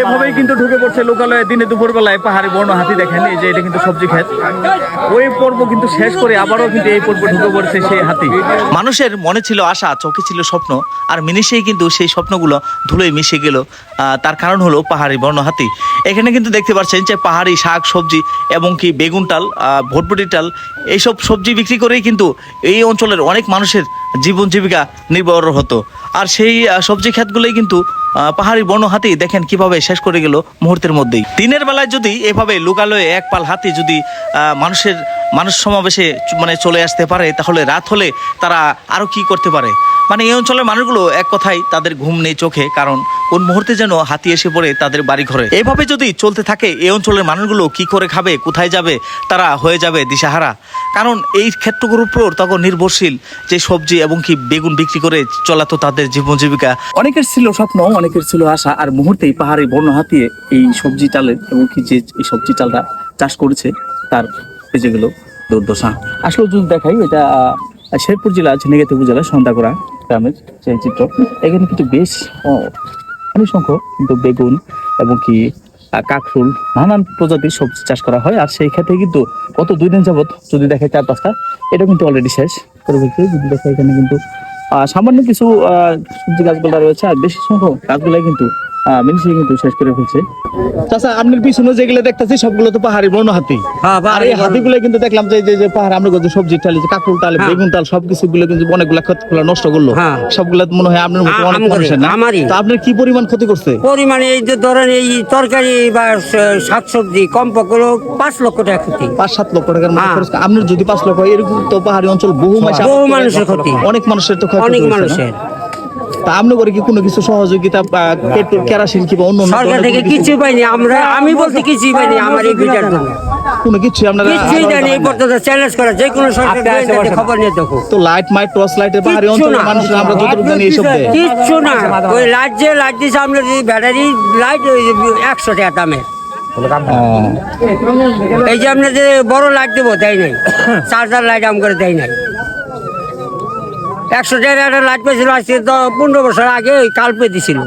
এভাবেই কিন্তু ঢুকে পড়ছে লোকালয়ে দিনে দুপুর বেলায় পাহাড়ি বর্ণ হাতি দেখেন। এই যে এটা কিন্তু সবজি ক্ষেত। ওই পর্ব কিন্তু শেষ করে আবারও কিন্তু এই পর্ব ঢুকে পড়ছে সেই হাতি। মানুষের মনে ছিল আশা, চোখে ছিল স্বপ্ন, আর মিনিশেই কিন্তু সেই স্বপ্নগুলো ধুলোয় মিশে গেল। তার কারণ হলো পাহাড়ি বর্ণ হাতি। এখানে কিন্তু দেখতে পাচ্ছেন যে পাহাড়ি শাক, সবজি এবং কি বেগুন টাল ভটভটি টাল এইসব সবজি বিক্রি করেই কিন্তু এই অঞ্চলের অনেক মানুষের জীবন জীবিকা নির্ভর হতো। আর সেই সবজি ক্ষেতগুলোই কিন্তু পাহাড়ি বন হাতি দেখেন কীভাবে শেষ করে গেল মুহূর্তের মধ্যেই। দিনের বেলায় যদি এভাবে লোকালয়ে এক পাল হাতি যদি মানুষের, মানুষ সমাবেশে মানে চলে আসতে পারে, তাহলে রাত হলে তারা আরও কি করতে পারে? মানে এই অঞ্চলের মানুষগুলো এক কথায় তাদের ঘুম নেই চোখে, কারণ কোন মুহূর্তে যেন হাতি এসে পড়ে তাদের বাড়ি ঘরে এভাবে যদি চলতে থাকে, এই অঞ্চলের মানুষগুলো কি করে খাবে, কোথায় যাবে, তারা হয়ে যাবে দিশাহারা। কারণ এই ক্ষেত্রগুলোর উপর তখন নির্ভরশীল যে সবজি এবং কি বেগুন বিক্রি করে চলাতো তাদের জীবন জীবিকা অনেকের ছিল স্বপ্ন, অনেকের ছিল আশা, আর মুহূর্তেই পাহাড়ি বন্য হাতিয়ে এই সবজি চালের এবং কি যে এই সবজি চালটা চাষ করেছে, তার বেঁচে গেল দুর্দশা। আসলে যদি দেখাই, এটা শেরপুর জেলা ঝিনাইগাতি উপজেলা সন্ধ্যাগড়া গ্রামের চিত্র এখানে কিন্তু বেশ অনেক সংখ্যক কিন্তু বেগুন এবং কি কাকরুল, নানান প্রজাতির সবজি চাষ করা হয়। আর সেই ক্ষেত্রে কিন্তু গত দুই দিন যাবৎ যদি দেখে চার পাঁচটা, এটা কিন্তু অলরেডি শেষ। পরবর্তী যদি দেখে এখানে কিন্তু সামান্য কিছু সবজি গাছগুলো রয়েছে, আর বেশি সংখ্যক গাছগুলাই কিন্তু মিনিশে কিন্তু শেষ করে ফেলছে। চাচা আপনার পিছনে যেগুলো দেখতেছি সবগুলো তো পাহাড়ি বন্য হাতি। আর এই হাতিগুলো কিন্তু দেখলাম যে যে- যে পাহাড় আমরা যে সবজি টাল কাকুল টাল। বেগুন টাল সবকিছু গুলো কিন্তু অনেকগুলা ক্ষতিগুলো নষ্ট করল। সবগুলো মনে হয় আপনার মতো অনেক মানুষের না? তো আপনার কি পরিমাণ ক্ষতি করছে? পরিমাণে এই যে ধরেন এই তরকারি বা শাকসবজি কম পাঁচ লক্ষ টাকা ক্ষতি। পাঁচ সাত লক্ষ টাকার মতো হ্যাঁ। খরচ। আপনার যদি পাঁচ লক্ষ এরকম তো পাহাড়ি অঞ্চল বহু মাসে বহু মানুষের ক্ষতি। অনেক মানুষের তো ক্ষতি অনেক মানুষের। তা আপনি করে কি কোনো কিছু সহযোগিতা বা পেট্রোল কেরাসিন কিংবা অন্য অন্য সরকার থেকে কিছু- পাইনি আমরা আমি বলতে কিছুই পাইনি আমার এই জন্য কোনো কিছু আপনারা কিছুই জানি এই পর্যন্ত চ্যালেঞ্জ করা যে কোনো সরকার খবর নিয়ে দেখো। তো লাইট মাইট টর্চ লাইটের পাহাড়ি কিচ্ছু অঞ্চলের না। আমরা যতটুকু জানি এইসব দেয়। কিচ্ছু না। ওই লাইট যে লাইট দিছে আমরা যে ব্যাটারি লাইট ওই একশো টাকা দামের। এই যে আমরা যে বড় লাইট দেবো দেয় নাই। চার্জার লাইট আম করে দেয় নাই। একশো টাকার লাইট পেয়েছিল আজকে তো পনেরো বছর আগে ওই কালপে দিছিল।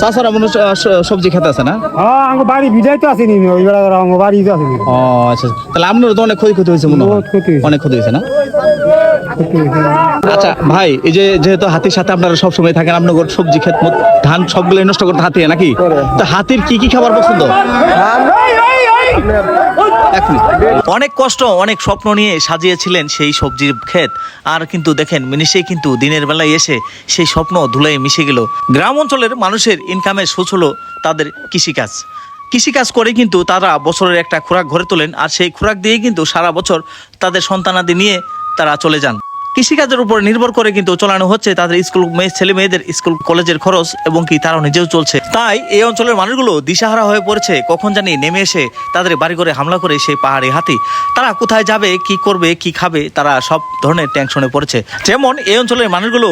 চাষারা মনে সবজি খেতে আছে না? হ্যাঁ আমার বাড়ি বিদায় তো আসেনি ওই বেলা আমার বাড়ি তো আসেনি। ও আচ্ছা। তাহলে আপনার তো অনেক ক্ষতি ক্ষতি হয়েছে মনে হয়। ক্ষতি অনেক ক্ষতি হয়েছে না? আচ্ছা ভাই এই যে যেহেতু হাতির সাথে আপনারা সবসময় থাকেন আপনার ঘর সবজি ক্ষেত মত- ধান সবগুলো নষ্ট করতে হাতি নাকি? তো হাতির কি কি খাবার পছন্দ। অনেক কষ্ট, অনেক স্বপ্ন নিয়ে সাজিয়েছিলেন সেই সবজির ক্ষেত। আর কিন্তু দেখেন মিনিশেই কিন্তু দিনের বেলায় এসে সেই স্বপ্ন ধুলায় মিশে গেল। গ্রাম অঞ্চলের মানুষের ইনকামের সোর্স হলো তাদের কৃষিকাজ। কৃষিকাজ করে কিন্তু তারা বছরের একটা খোরাক ঘরে তোলেন, আর সেই খোরাক দিয়ে কিন্তু সারা বছর তাদের সন্তানাদি নিয়ে তারা চলে যান। কৃষিকাজের উপর নির্ভর করে কিন্তু চলানো হচ্ছে তাদের স্কুল মেয়ে ছেলে মেয়েদের স্কুল, কলেজের খরচ, এবং কি তারাও নিজেও চলছে। তাই এই অঞ্চলের মানুষগুলো দিশাহারা হয়ে পড়েছে। কখন জানি নেমে এসে তাদের বাড়ি করে হামলা করে সেই পাহাড়ি হাতি। তারা কোথায় যাবে, কি করবে, কি খাবে, তারা সব ধরনের টেনশনে পড়েছে। যেমন এই অঞ্চলের মানুষগুলো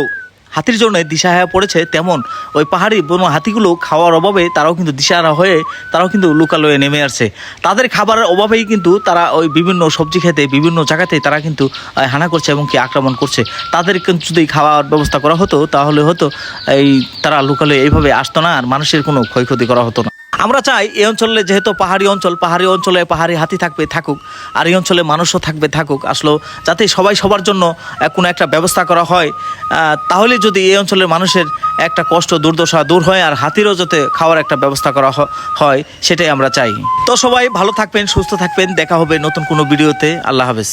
হাতির জন্য দিশাহারা পড়েছে তেমন। ওই পাহাড়ি বন হাতিগুলো খাওয়ার অভাবে তারাও কিন্তু দিশাহারা হয়ে তারাও কিন্তু লোকালয়ে নেমে আসছে। তাদের খাবারের অভাবেই কিন্তু তারা ওই বিভিন্ন সবজি খেতে, বিভিন্ন জায়গাতে তারা কিন্তু হানা করছে এবং কি আক্রমণ করছে। তাদের কিন্তু যদি খাওয়ার ব্যবস্থা করা হতো, তাহলে হতো এই তারা লোকালয়ে এইভাবে আসতো না আর মানুষের কোনো ক্ষয়ক্ষতি করা হতো না। আমরা চাই এই অঞ্চলে যেহেতু পাহাড়ি অঞ্চল, পাহাড়ি অঞ্চলে পাহাড়ি হাতি থাকবে, থাকুক। আর এই অঞ্চলে মানুষও থাকবে, থাকুক। আসলে যাতে সবাই সবার জন্য কোনো একটা ব্যবস্থা করা হয় তাহলে যদি এই অঞ্চলের মানুষের একটা কষ্ট, দুর্দশা দূর হয় আর হাতিরও যাতে খাওয়ার একটা ব্যবস্থা করা হয়, সেটাই আমরা চাই। তো সবাই ভালো থাকবেন, সুস্থ থাকবেন। দেখা হবে নতুন কোনো ভিডিওতে। আল্লাহ হাফেজ।